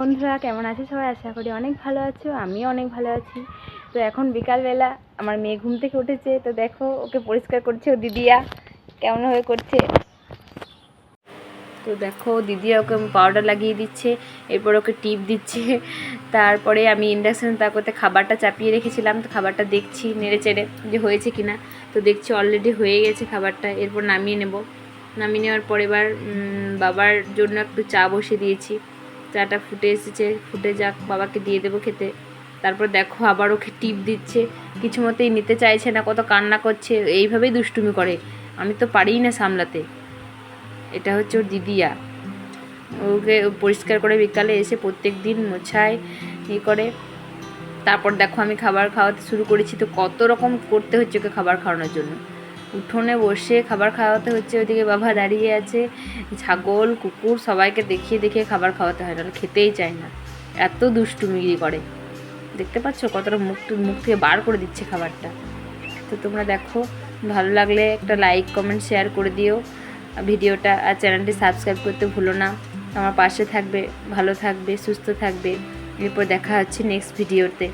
বন্ধুরা, কেমন আছে? সবাই আশা করি অনেক ভালো আছো, আমিও অনেক ভালো আছি। তো এখন বিকালবেলা আমার মেয়ে ঘুম থেকে উঠেছে, তো দেখো, ওকে পরিষ্কার করছে ও দিদিয়া কেমনভাবে করছে? তো দেখো, দিদিয়া ওকে পাউডার লাগিয়ে দিচ্ছে, এরপর ওকে টিপ দিচ্ছে, তারপরে আমি ইন্ডাকশান তারপরে খাবারটা চাপিয়ে রেখেছিলাম, তো খাবারটা দেখছি নেড়ে চেড়ে যে হয়েছে কিনা। তো দেখছি অলরেডি হয়ে গেছে খাবারটা, এরপর নামিয়ে নেব। নামিয়ে নেওয়ার পর এবার বাবার জন্য একটু চা বসিয়ে দিয়েছি। চাটা ফুটে এসেছে, ফুটে যাক, বাবাকে দিয়ে দেবো খেতে। তারপর দেখো আবার ওকে টিপ দিচ্ছে, কিছু মতেই নিতে চাইছে না, কত কান্না করছে, এইভাবেই দুষ্টুমি করে। আমি তো পারিই না সামলাতে। এটা হচ্ছে ওর দিদিয়া ওকে পরিষ্কার করে বিকালে এসে প্রত্যেক দিন মোছায়, ই করে। তারপর দেখো আমি খাবার খাওয়াতে শুরু করেছি, তো কত রকম করতে হচ্ছে ওকে খাবার খাওয়ানোর জন্য। উঠোনে বসে খাবার খাওয়াতে হচ্ছে, ওইদিকে বাবা দাঁড়িয়ে আছে, ছাগল, কুকুর সবাইকে দেখিয়ে দেখিয়ে খাবার খাওয়াতে হয়, নাহলে খেতেই চায় না। এত দুষ্টুমিগিরি করে? দেখতে পাচ্ছ কতটা মুখ মুখ থেকে বার করে দিচ্ছে খাবারটা। তো তোমরা দেখো, ভালো লাগলে একটা লাইক কমেন্ট শেয়ার করে দিও। ভিডিওটা আর চ্যানেলটি সাবস্ক্রাইব করতে ভুলো না। আমার পাশে থাকবে, ভালো থাকবে, সুস্থ থাকবে। এরপর দেখা হচ্ছে নেক্সট ভিডিওতে